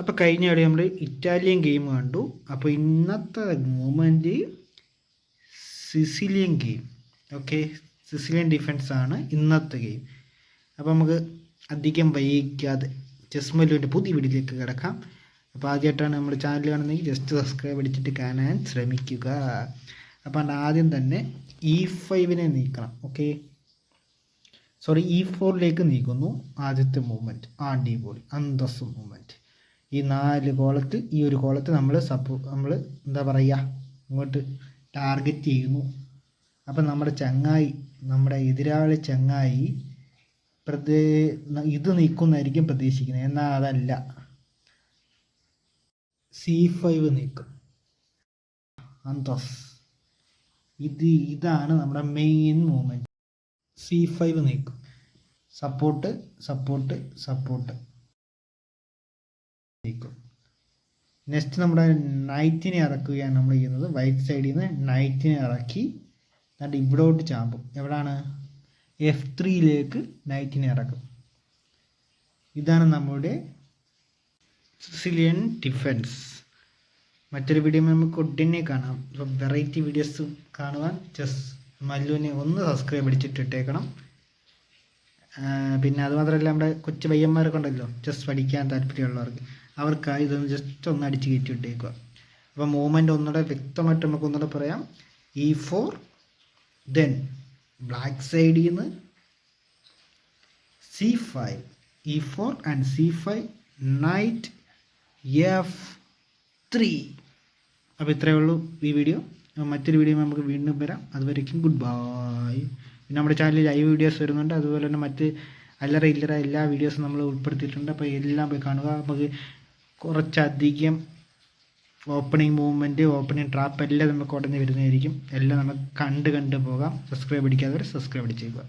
അപ്പോൾ കഴിഞ്ഞ കളി നമ്മൾ ഇറ്റാലിയൻ ഗെയിം കണ്ടു. അപ്പോൾ ഇന്നത്തെ movement Sicilian game okay Sicilian defence ആണ് ഇന്നത്തെ ഗെയിം അപ്പോൾ നമുക്ക് അധികം വൈകിക്കാതെ ചെസ് മല്ലുവിന്റെ പുതിയ വീഡിയോയിലേക്ക് കിടക്കാം. അപ്പോൾ ആദ്യമായിട്ടാണ് നമ്മുടെ ചാനൽ കാണുന്നതെങ്കിൽ ജസ്റ്റ് സബ്സ്ക്രൈബ് അടിച്ചിട്ട് കാണാൻ ശ്രമിക്കുക. അപ്പോൾ ആദ്യം തന്നെ ഇ ഫൈവിനെ നീക്കണം. ഓക്കെ സോറി ഇ ഫോറിലേക്ക് നീക്കുന്നു. ആദ്യത്തെ മൂവ്മെന്റ് ബോളി അന്തസ് മൂവ്മെന്റ് ഈ നാല് കോളത്ത് ഈ ഒരു കോളത്ത് നമ്മൾ സപ്പോ നമ്മൾ എന്താ പറയുക ഇങ്ങോട്ട് ടാർഗറ്റ് ചെയ്യുന്നു. അപ്പം നമ്മുടെ ചങ്ങായി നമ്മുടെ എതിരാളി ചങ്ങായി പ്രതേ ഇത് നീക്കുന്നായിരിക്കും പ്രതീക്ഷിക്കുന്നത്. എന്നാൽ അതല്ല. സി ഫൈവ് നീക്കും അന്തസ്. ഇത് ഇതാണ് നമ്മുടെ മെയിൻ മൂവ്മെന്റ് സി ഫൈവ് നീക്കും സപ്പോർട്ട് സപ്പോർട്ട് സപ്പോർട്ട് നീക്കും. നെക്സ്റ്റ് നമ്മുടെ നൈറ്റിനെ ഇറക്കുകയാണ് നമ്മൾ ചെയ്യുന്നത്. വൈറ്റ് സൈഡിൽ നിന്ന് നൈറ്റിനെ ഇറക്കി എന്നിട്ട് ഇവിടോട്ട് ചാമ്പും. എവിടാണ്? എഫ് ത്രീയിലേക്ക് നൈറ്റിനെ ഇറക്കും. ഇതാണ് നമ്മുടെ സിസിലിയൻ ഡിഫൻസ് മറ്റൊരു വീഡിയോ നമുക്ക് ഒട്ടിനെ കാണാം. അപ്പോൾ വെറൈറ്റി വീഡിയോസ് കാണുവാൻ ജസ്റ്റ് മല്ലുവിനെ ഒന്ന് സബ്സ്ക്രൈബ് അടിച്ചിട്ടിട്ടേക്കണം പിന്നെ അതുമാത്രമല്ല നമ്മുടെ കൊച്ചു വയ്യന്മാരൊക്കെ ഉണ്ടല്ലോ ജസ്റ്റ് പഠിക്കാൻ താല്പര്യമുള്ളവർക്ക്. അവർക്കായി ഇതൊന്ന് ജസ്റ്റ് ഒന്ന് അടിച്ച് കയറ്റി ഇട്ടേക്കുക അപ്പോൾ മൂവ്മെന്റ് ഒന്നുകൂടെ വ്യക്തമായിട്ട് നമുക്ക് ഒന്നുകൂടെ പറയാം. ഇ ഫോർ ദെൻ ബ്ലാക്ക് സൈഡിൽ നിന്ന് C five E four and C five knight F three അപ്പോൾ ഇത്രയേ ഉള്ളൂ ഈ വീഡിയോ മറ്റൊരു വീഡിയോ നമുക്ക് വീണ്ടും വരാം. അതുവരേക്കും ഗുഡ് ബൈ പിന്നെ നമ്മുടെ ചാനലിൽ ലൈവ് വീഡിയോസ് വരുന്നുണ്ട്. അതുപോലെ തന്നെ മറ്റ് അല്ലറ ഇല്ലറ എല്ലാ വീഡിയോസും നമ്മൾ ഉൾപ്പെടുത്തിയിട്ടുണ്ട്. അപ്പോൾ എല്ലാം പോയി കാണുക. നമുക്ക് കുറച്ചധികം ഓപ്പണിംഗ് മൂവ്മെന്റ് ഓപ്പണിംഗ് ട്രാപ്പ് എല്ലാം നമുക്ക് ഉടനെ വരുന്നതായിരിക്കും. എല്ലാം നമുക്ക് കണ്ട് കണ്ട് പോകാം. Subscribe അടിക്കാത്തവർ subscribe അടിച്ചേക്കുക